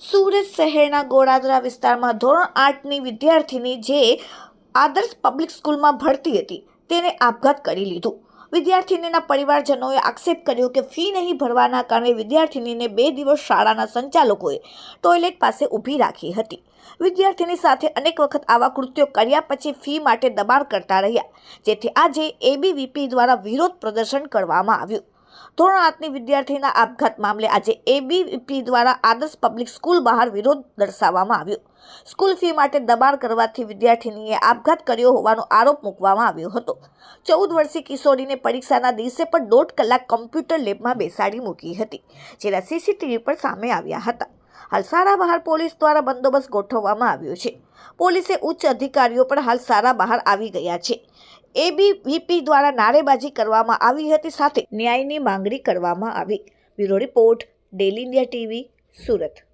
સુરત શહેરના ગોળાદરા વિસ્તારમાં ધોરણ આઠની વિદ્યાર્થીની જે આદર્શ પબ્લિક સ્કૂલમાં ભણતી હતી, તેને આપઘાત કરી લીધું. વિદ્યાર્થીનીના પરિવારજનોએ આક્ષેપ કર્યો કે ફી નહીં ભરવાના કારણે વિદ્યાર્થીનીને બે દિવસ શાળાના સંચાલકોએ ટોયલેટ પાસે ઊભી રાખી હતી. વિદ્યાર્થીની સાથે અનેક વખત આવા કૃત્યો કર્યા પછી ફી માટે દબાણ કરતા રહ્યા, જેથી આજે એબીવીપી દ્વારા વિરોધ પ્રદર્શન કરવામાં આવ્યું. ધોરણ આઠની વિદ્યાર્થીના આપઘાત મામલે આજે એબીવીપી દ્વારા આદર્શ પબ્લિક સ્કૂલ બહાર વિરોધ દર્શાવવામાં આવ્યો. સ્કૂલ ફી માટે દબાણ કરવાથી વિદ્યાર્થીનીએ આપઘાત કર્યો હોવાનો આરોપ મૂકવામાં આવ્યો હતો. ચૌદ વર્ષીય કિશોરીને પરીક્ષાના દિવસે પણ દોઢ કલાક કમ્પ્યુટર લેબમાં બેસાડી મૂકી હતી, જેના સીસીટીવી પર સામે આવ્યા હતા. હાલ સારા બહાર પોલીસ દ્વારા બંદોબસ્ત ગોઠવવામાં આવ્યો છે. પોલીસે ઉચ્ચ અધિકારીઓ પણ હાલ સારા બહાર આવી ગયા છે. એબીવીપી દ્વારા નારેબાજી કરવામાં આવી હતી સાથે ન્યાયની માંગણી કરવામાં આવી. Bureau report, daily India TV, Surat.